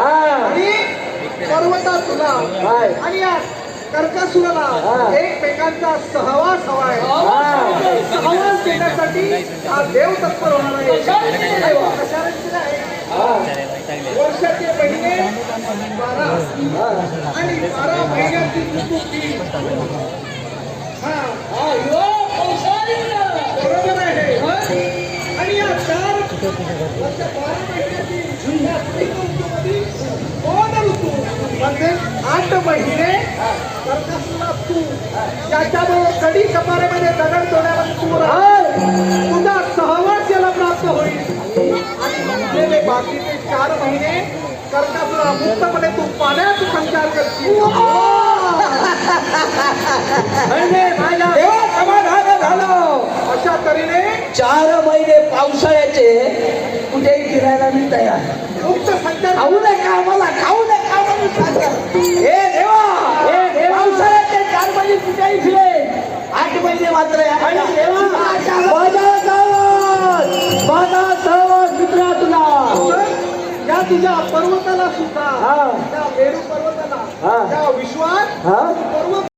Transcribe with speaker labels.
Speaker 1: आणि पर्वता तुला
Speaker 2: काय?
Speaker 1: आणि या कर्कासुराला. एकमेकांचा सहवास हवाय. सहवास. देण्यासाठी हा देव तत्पर होणार आहे. वर्षाचे महिने बारा आणि बारा महिन्याची ऋतू तीन हा. बरोबर आहे. आणि या चार बारा महिन्याची या तीन ऋतूमध्ये ऋतू म्हणजे आठ महिने कर्कसुरा तू त्याच्यामुळे कडी कपाऱ्यामध्ये दगड तोडायला तू राह तुझा सहवास याला प्राप्त होईल आणि म्हणलेले बाकीचे चार महिने कर्कासुरा मुक्तपणे तू पाण्यात संचार करशील
Speaker 2: म्हणजे माझ्या देवा समाधान झालं
Speaker 1: अशा तऱ्हेने
Speaker 2: चार महिने पावसाळ्याचे कुठेही फिरायला मी तयार. खाऊ नका आम्हाला खाऊ नका आम्हाला. हे देवा हे चार महिने कुठेही फिरे. आठ महिने मात्र या- आणि देवा माझा सहवास माझा सहवास मित्रा तुला.
Speaker 1: या तुझ्या पर्वताला सुद्धा
Speaker 2: हा.
Speaker 1: त्या मेरू पर्वताला
Speaker 2: हा.
Speaker 1: त्या विश्वात पर्वत